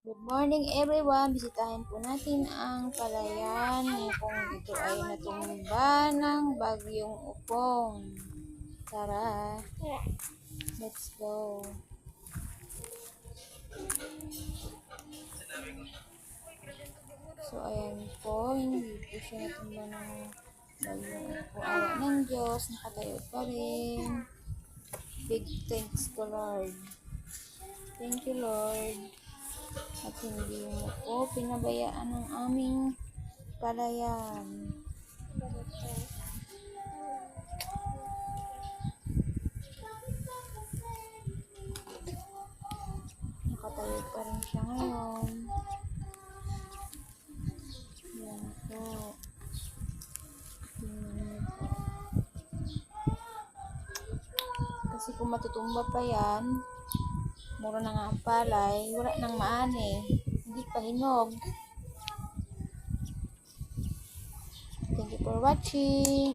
Good morning everyone. Bisitahin po natin ang palayan kung ito ay natumba ng bagyong upong. Tara, let's go. So, ayan po, hindi po siya natumba ng bagyong upong. Awa ng Diyos, nakatayo pa rin. Big thanks to Lord. Thank you, Lord. At hindi mo po pinabayaan ang aming palayan. Nakatayo pa rin siya ngayon. Yan po. Kasi kung matutumba pa yan, mura na nga ang palay, wala nang maani. Hindi pa hinog. Thank you for watching.